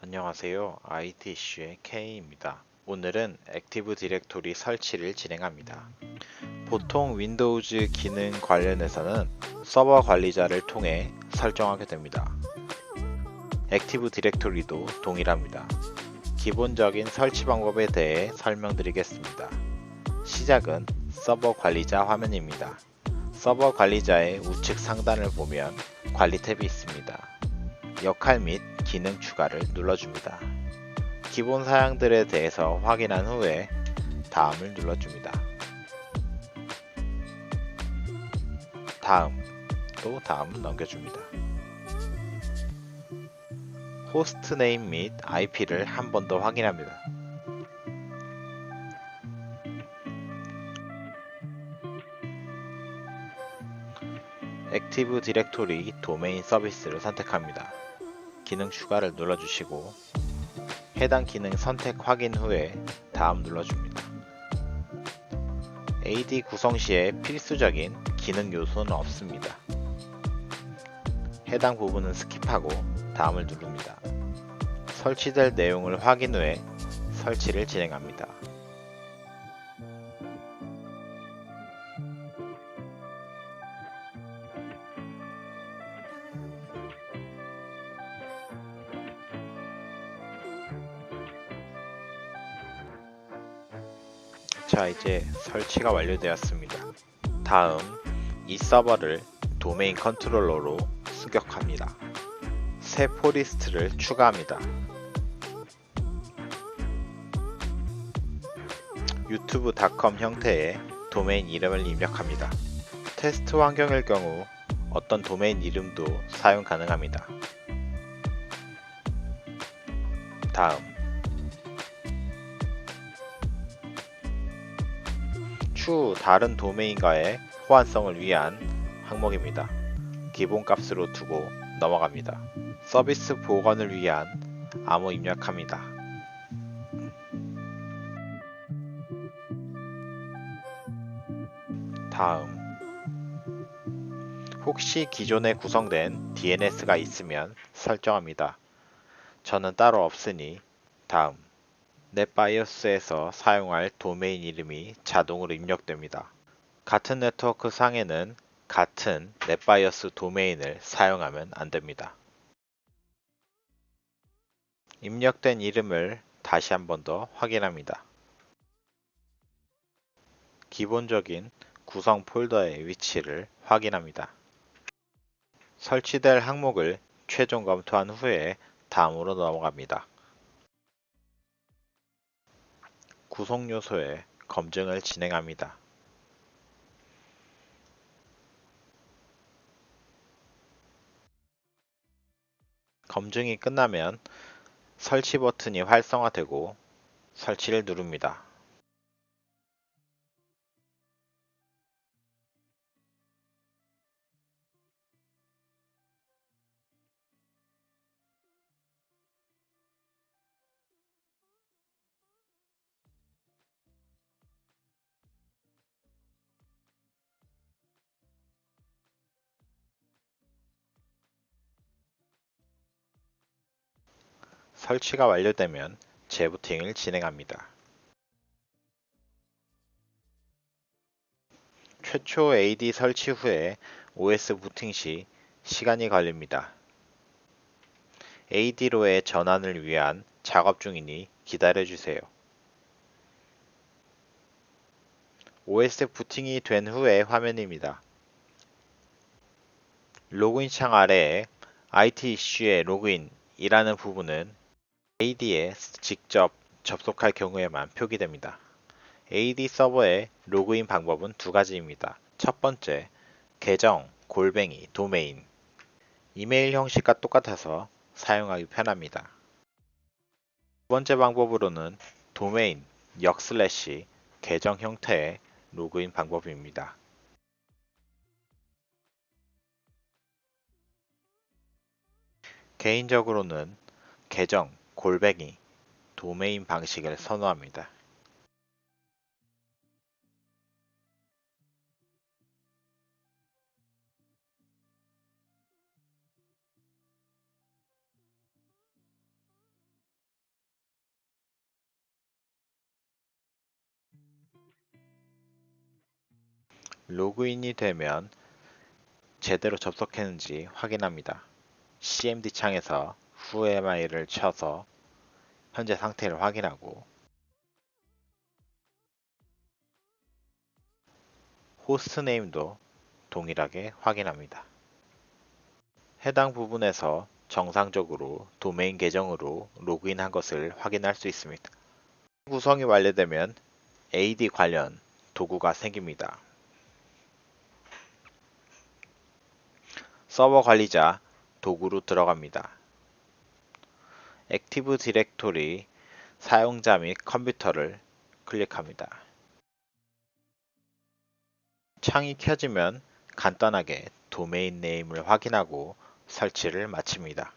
안녕하세요. IT 이슈의 K입니다. 오늘은 액티브 디렉토리 설치를 진행합니다. 보통 윈도우즈 기능 관련해서는 서버 관리자를 통해 설정하게 됩니다. 액티브 디렉토리도 동일합니다. 기본적인 설치 방법에 대해 설명드리겠습니다. 시작은 서버 관리자 화면입니다. 서버 관리자의 우측 상단을 보면 관리 탭이 있습니다. 역할 및 기능 추가를 눌러줍니다. 기본 사양들에 대해서 확인한 후에 다음을 눌러줍니다. 다음 또 다음 넘겨줍니다. 호스트 네임 및 IP를 한 번 더 확인합니다. 액티브 디렉토리 도메인 서비스를 선택합니다. 기능 추가를 눌러주시고 해당 기능 선택 확인 후에 다음 눌러줍니다. AD 구성 시에 필수적인 기능 요소는 없습니다. 해당 부분은 스킵하고 다음을 누릅니다. 설치될 내용을 확인 후에 설치를 진행합니다. 자 이제 설치가 완료되었습니다. 다음 이 서버를 도메인 컨트롤러로 수격합니다. 새 포리스트를 추가합니다. 유튜브닷컴 형태의 도메인 이름을 입력합니다. 테스트 환경일 경우 어떤 도메인 이름도 사용 가능합니다. 다음 추후 다른 도메인과의 호환성을 위한 항목입니다. 기본값으로 두고 넘어갑니다. 서비스 보건을 위한 암호 입력합니다. 다음 혹시 기존에 구성된 DNS가 있으면 설정합니다. 저는 따로 없으니 다음 넷바이오스에서 사용할 도메인 이름이 자동으로 입력됩니다. 같은 네트워크 상에는 같은 넷바이오스 도메인을 사용하면 안됩니다. 입력된 이름을 다시 한 번 더 확인합니다. 기본적인 구성 폴더의 위치를 확인합니다. 설치될 항목을 최종 검토한 후에 다음으로 넘어갑니다. 구성 요소의 검증을 진행합니다. 검증이 끝나면 설치 버튼이 활성화되고 설치를 누릅니다. 설치가 완료되면 재부팅을 진행합니다. 최초 AD 설치 후에 OS 부팅 시 시간이 걸립니다. AD로의 전환을 위한 작업 중이니 기다려주세요. OS 부팅이 된 후의 화면입니다. 로그인 창 아래에 IT 이슈의 로그인 이라는 부분은 AD에 직접 접속할 경우에만 표기됩니다. AD 서버의 로그인 방법은 두 가지입니다. 첫 번째, 계정, 골뱅이, 도메인. 이메일 형식과 똑같아서 사용하기 편합니다. 두 번째 방법으로는 도메인, 역 슬래시, 계정 형태의 로그인 방법입니다. 개인적으로는 계정, 골뱅이 도메인 방식을 선호합니다. 로그인이 되면 제대로 접속했는지 확인합니다. CMD 창에서 whoamI를 쳐서 현재 상태를 확인하고 호스트네임도 동일하게 확인합니다. 해당 부분에서 정상적으로 도메인 계정으로 로그인한 것을 확인할 수 있습니다. 구성이 완료되면 AD 관련 도구가 생깁니다. 서버 관리자 도구로 들어갑니다. 액티브 디렉토리 사용자 및 컴퓨터를 클릭합니다. 창이 켜지면 간단하게 도메인 네임을 확인하고 설치를 마칩니다.